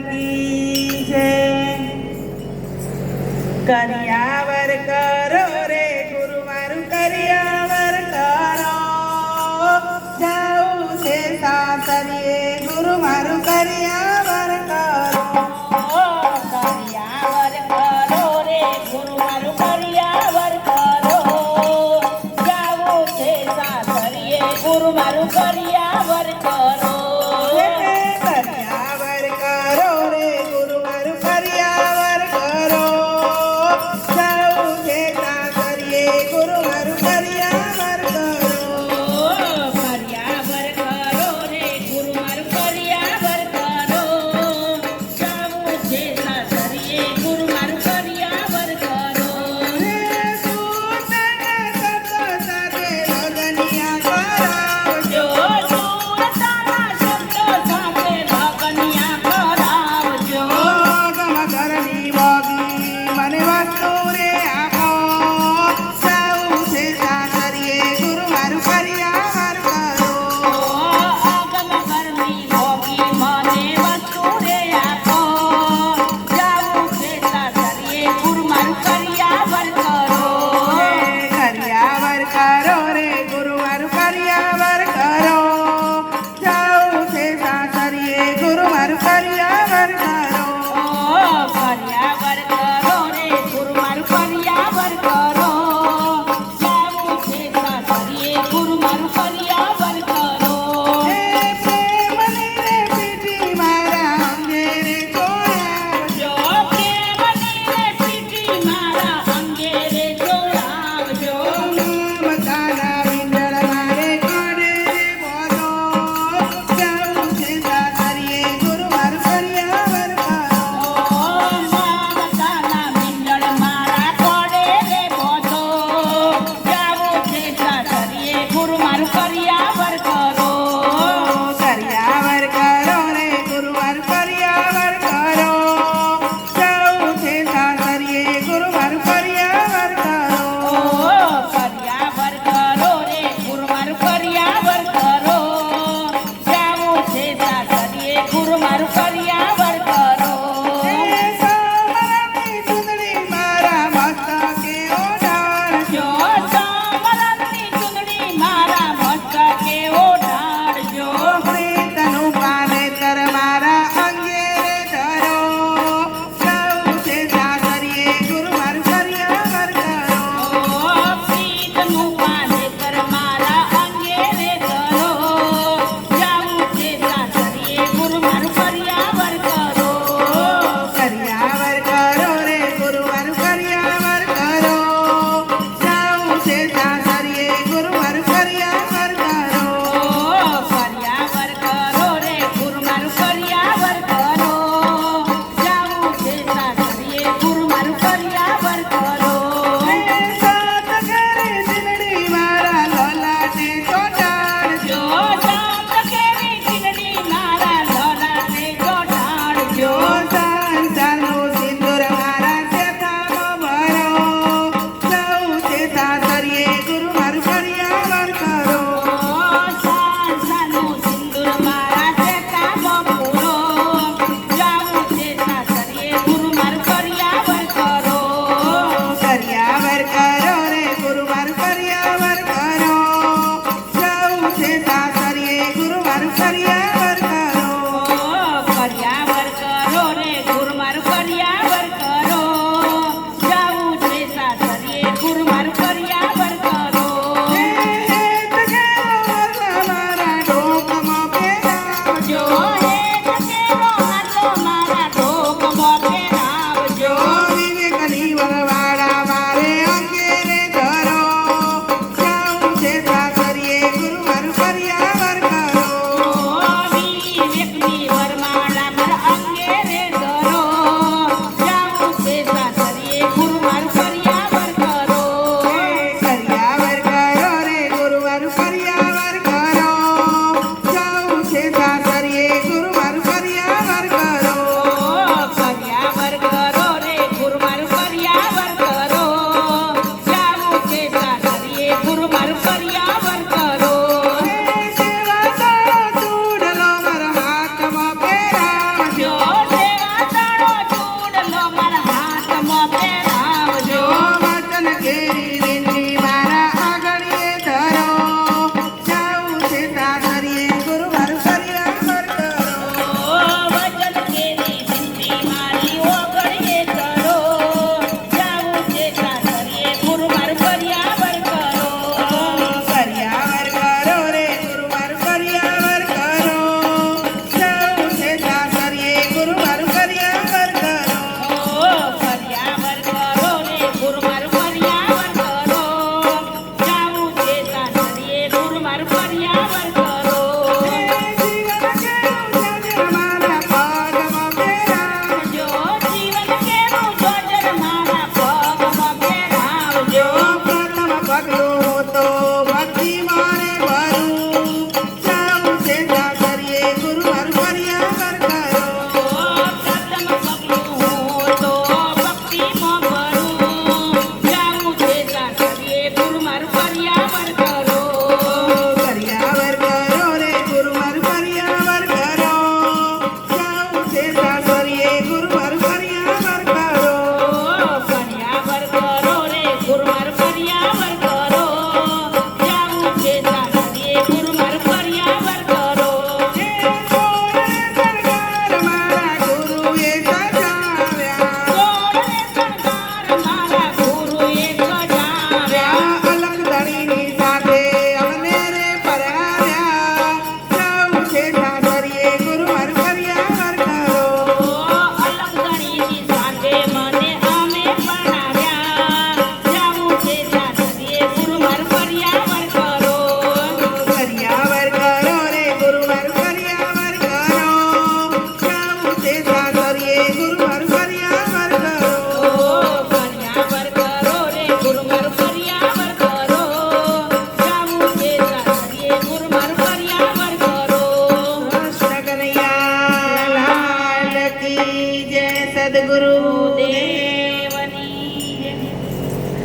કી જય કરિયાવર કરો રે ગુરુ મારું કરિયાવર કરો. જાઉં છે સાતરીએ ગુરુ મારું કરિયા રામ પ્રેમાવજો વચન કેરી